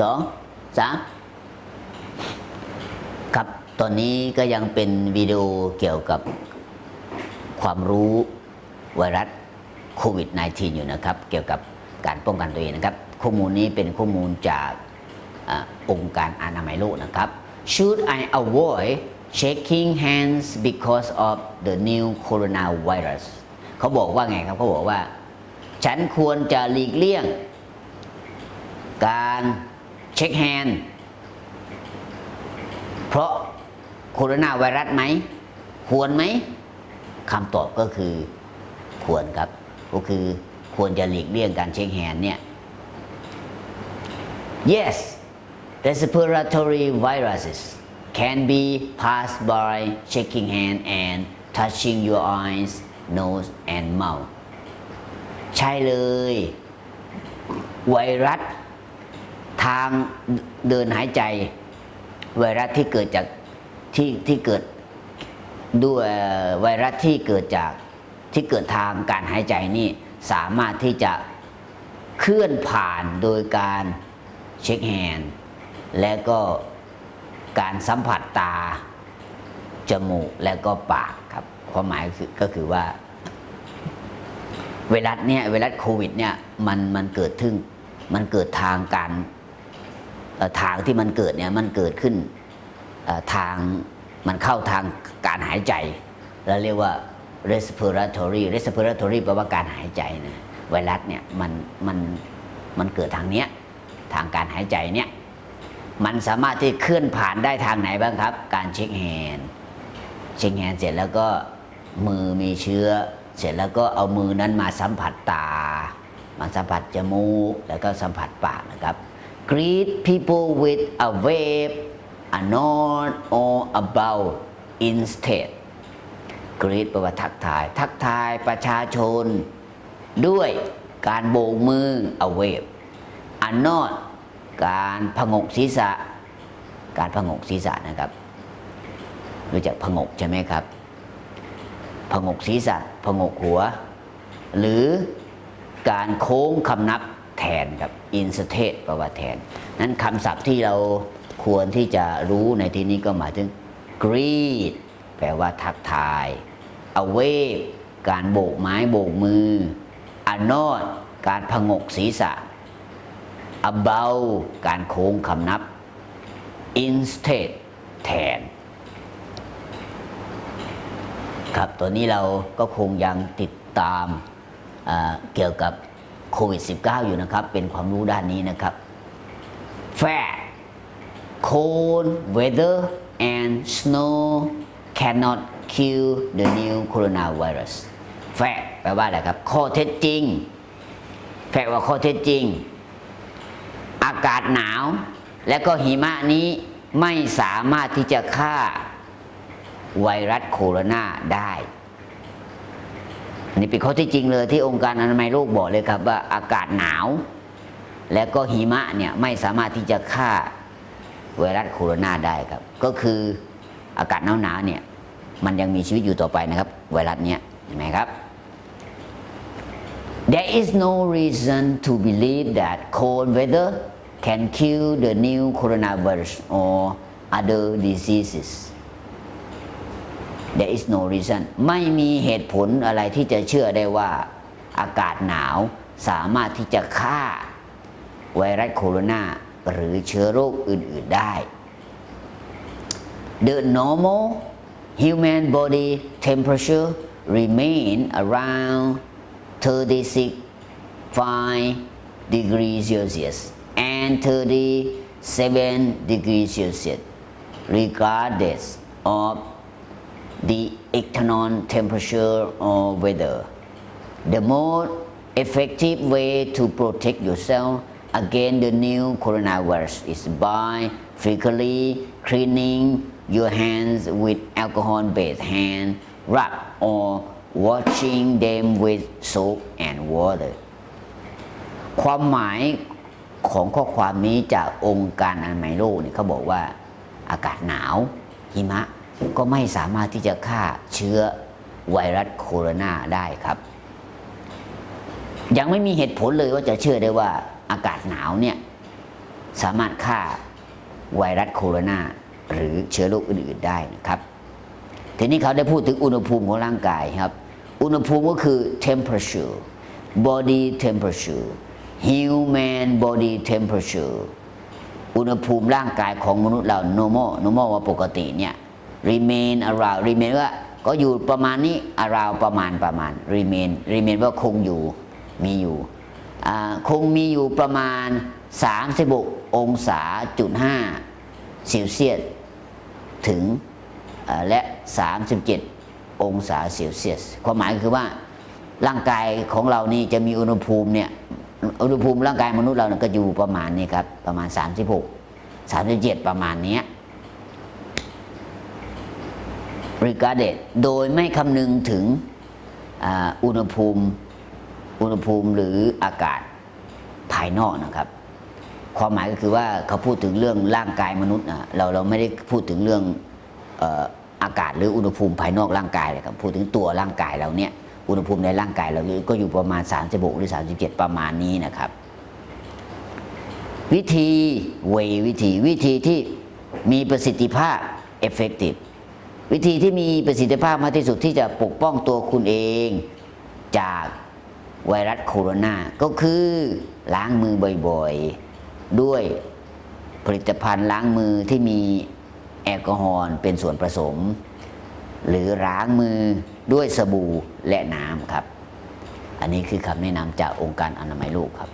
สองสามครับตอนนี้ก็ยังเป็นวิดีโอเกี่ยวกับความรู้ไวรัสโควิด -19 อยู่นะครับ เกี่ยวกับการป้องกันตัวเองนะครับ ข้อมูลนี้เป็นข้อมูลจากอองค์การอนามัยโลกนะครับ Should I avoid shaking hands because of the new coronavirus เขาบอกว่าไงครับเขาบอกว่า ฉันควรจะหลีกเลี่ยง การ ช็คแฮนด์เพราะโคโรนาไวรัสไหม ควรไหมคำตอบก็คือควรครับ ก็คือควรจะหลีกเลี่ยงการเช็คแฮนด์เนี่ย yes respiratory viruses can be passed by shaking hand and touching your eyes nose and mouth ใช่เลย ไวรัส ทางเดินหายใจ ไวรัสที่เกิดจากที่ที่เกิดด้วยไวรัสที่เกิดจากที่เกิดทางการหายใจนี่สามารถที่จะเคลื่อนผ่านโดยการเช็คแฮนด์และก็การสัมผัสตา จมูกและก็ปากครับความหมายคือก็คือว่า ไวรัสเนี่ยไวรัสโควิดเนี่ยมันมันเกิดทึ่งมันเกิดทางการ ทางที่มันเกิดเนี่ยมันเกิดขึ้นทางมันเข้าทางการหายใจ แล้วเรียกว่า respiratory respiratory แปลว่าการหายใจนะไวรัสเนี่ยมันมันมันเกิดทางเนี้ยทางการหายใจเนี่ยมันสามารถที่เคลื่อนผ่านได้ทางไหนบ้างครับ การเช็คแฮนเช็คแฮนเสร็จแล้วก็มือมีเชื้อ เสร็จแล้วก็เอามือนั้นมาสัมผัสตา มาสัมผัสจมูกแล้วก็สัมผัสปากนะครับ greet people with a wave a nod or a bow instead greet แปลว่าทักทาย ทักทายประชาชน ด้วยการโบกมือ a wave a nod การผงกศีรษะ การผงกศีรษะนะครับ รู้จักผงกใช่ไหมครับผงกศีรษะผงกหัว หรือการโค้งคำนับ แทนครับ instate แปลว่าแทน นั้นคำศัพท์ที่เราควรที่จะรู้ในที่นี้ก็หมายถึง greet แปลว่าทักทาย a wave การโบกไม้โบกมือ a nod การผงกศีรษะ a bow การโค้งคำนับ instead แทน ครับตัวนี้เราก็คงยังติดตามเกี่ยวกับ โควิด -19 อยู่นะครับ เป็นความรู้ด้านนี้นะครับ Fact cold weather and snow cannot kill the new coronavirus Fact แปลว่าอะไรครับ ข้อเท็จจริงแปลว่าข้อเท็จจริง อากาศหนาว และก็หิมะนี้ไม่สามารถที่จะฆ่าไวรัสโคโรนาได้ อันนี้เป็นข้อที่จริงเลยที่องค์การอนามัยโลกบอกเลยครับว่าอากาศหนาว และก็หิมะเนี่ยไม่สามารถที่จะฆ่าไวรัสโคโรนาได้ครับ ก็คืออากาศหนาวๆเนี่ยมันยังมีชีวิตอยู่ต่อไปนะครับ ไวรัสเนี้ยเห็นไหมครับ There is no reason to believe that cold weather can kill the new coronavirus or other diseases there is no reason ไม่มีเหตุผลอะไรที่จะเชื่อได้ว่าอากาศหนาวสามารถที่จะฆ่าไวรัสโคโรนาหรือเชื้อโรคอื่น ๆได้ The normal human body temperature remain around 36 degrees Celsius and 37 degrees Celsius regardless of the external temperature or weather. The most effective way to protect yourself against the new coronavirus is by frequently cleaning your hands with alcohol-based hand rub or washing them with soap and water. ความหมายของข้อความนี้จากองค์การอนามัยโลกเนี่ยเขาบอกว่าอากาศหนาวหิมะ ก็ไม่สามารถที่จะฆ่าเชื้อไวรัสโคโรนาได้ครับ ยังไม่มีเหตุผลเลยว่าจะเชื่อได้ว่าอากาศหนาวเนี่ยสามารถฆ่าไวรัสโคโรนาหรือเชื้อโรคอื่นๆได้นะครับ ทีนี้เขาได้พูดถึงอุณหภูมิของร่างกายครับ อุณหภูมิก็คือ temperature body temperature human body temperature อุณหภูมิร่างกายของมนุษย์เรา normal normal ว่าปกติเนี่ย remain around remain ว่าก็อยู่ประมาณนี้ around ประมาณประมาณ remain remain ว่าคงอยู่มีอยู่คงมีอยู่ประมาณ 36 องศาจุด5เซลเซียสถึงและ 37 องศาเซลเซียส ความหมายคือว่าร่างกายของเรานี่จะมีอุณหภูมิเนี่ยอุณหภูมิร่างกายมนุษย์เราเนี่ยก็อยู่ประมาณนี้ครับประมาณ 36 37 ประมาณเนี้ย regarded โดยไม่คำนึงถึงอุณหภูมิอุณหภูมิหรืออากาศภายนอกนะครับ ความหมายก็คือว่าเขาพูดถึงเรื่องร่างกายมนุษย์นะเราเราไม่ได้พูดถึงเรื่องเอ่ออากาศหรืออุณหภูมิภายนอกร่างกายเลยครับพูดถึงตัวร่างกายเราเนี่ยอุณหภูมิในร่างกายเราก็อยู่ประมาณ 36 หรือ 37 ประมาณนี้นะครับ วิธีเววิธีวิธีที่มีประสิทธิภาพ effective วิธีที่มีประสิทธิภาพมากที่สุดที่จะปกป้องตัวคุณเองจากไวรัสโคโรนาก็คือล้างมือบ่อยๆ ด้วยผลิตภัณฑ์ล้างมือที่มีแอลกอฮอล์เป็นส่วนผสม หรือล้างมือด้วยสบู่และน้ำครับ อันนี้คือคำแนะนำจากองค์การอนามัยโลกครับ